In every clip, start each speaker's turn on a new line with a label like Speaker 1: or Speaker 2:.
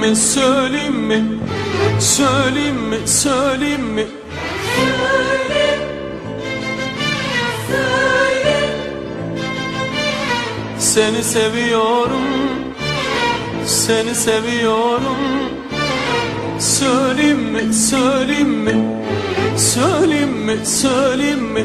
Speaker 1: mi söyleyeyim mi? Söyleyeyim mi söyleyeyim mi? Seni seviyorum Seni seviyorum. Söyleyeyim mi söyleyeyim mi? Söyleyeyim mi söyleyeyim mi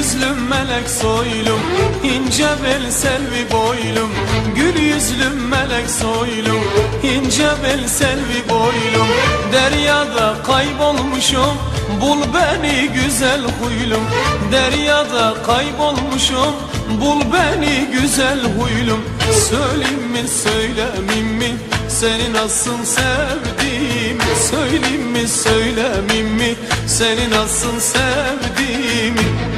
Speaker 1: yüzlüm melek soylum ince bel selvi boylum. Gül yüzlüm melek soylum ince bel selvi boylum. Deryada kaybolmuşum bul beni güzel huylum. Deryada kaybolmuşum bul beni güzel huylum. Söyleyeyim mi söylemeyeyim mi? Seni nasıl sevdiğimi Söyleyeyim mi söylemeyeyim mi? Seni nasıl sevdiğimi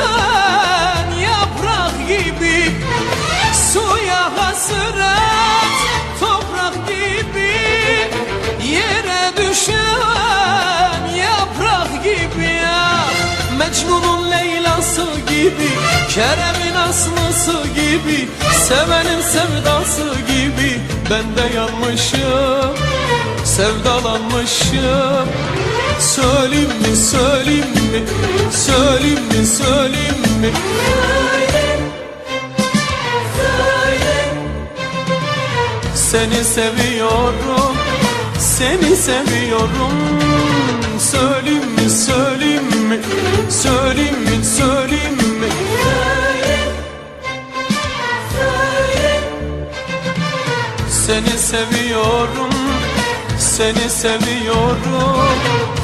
Speaker 1: düşen yaprak gibi Suya hasret toprak gibi Yere düşen yaprak gibi. Ya Mecnun'un Leyla'sı gibi Kerem'in aslısı gibi Sevenin sevdası gibi. Ben de yanmışım Sevdalanmışım. Söyleyeyim mi söyleyeyim mi Söyleyeyim mi söyleyeyim mi? Seni seviyorum Seni seviyorum. Söyleyeyim mi söyleyeyim mi? Söyleyeyim mi söyleyeyim mi? Seni seviyorum Seni seviyorum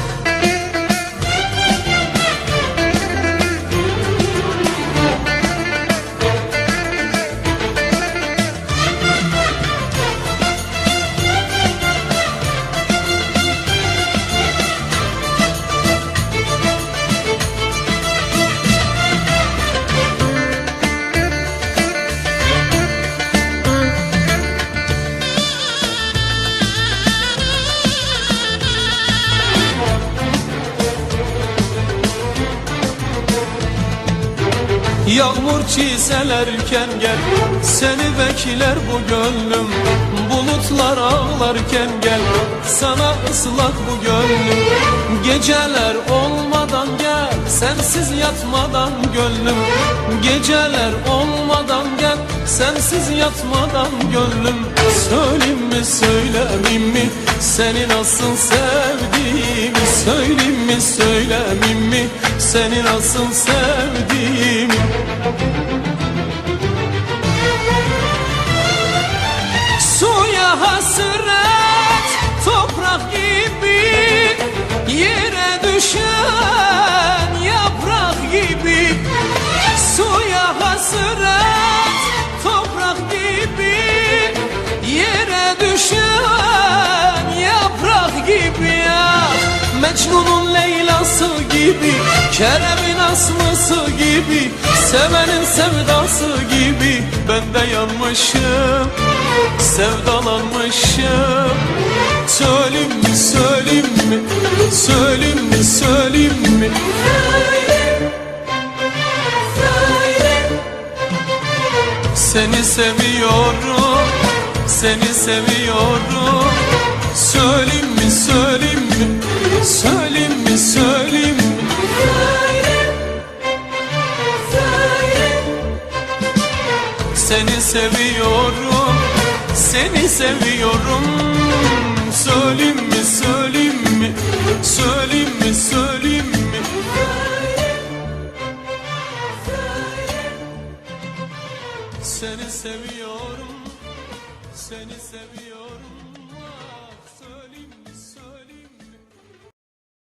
Speaker 1: Yağmur çiselerken gel Seni bekler bu gönlüm. Bulutlar ağlarken gel Sana ıslak bu gönlüm. Geceler olmadan gel Sensiz yatmadan gönlüm. Geceler olmadan gel Sensiz yatmadan gönlüm. Söyleyeyim mi söylemeyeyim mi? Seni nasıl sevdiğimi Söyleyeyim mi söylemeyeyim mi? Seni nasıl sevdiğimi Suya hasret toprak gibi Yere düşen yaprak gibi. Suya hasret toprak gibi Yere düşen Mecnun'un Leyla'sı gibi Kerem'in aslısı gibi Sevenin sevdası gibi Ben de yanmışım Sevdalanmışım. Söyleyeyim mi söyleyeyim mi Söyleyeyim mi söyleyeyim mi? Seni seviyorum Seni seviyorum. Söyleyeyim Söyleyeyim mi söyleyeyim? Mi Seni seviyorum Seni seviyorum. Söyleyeyim mi söyleyeyim mi? Söyleyeyim mi söyleyeyim mi? Seni seviyorum Seni seviyorum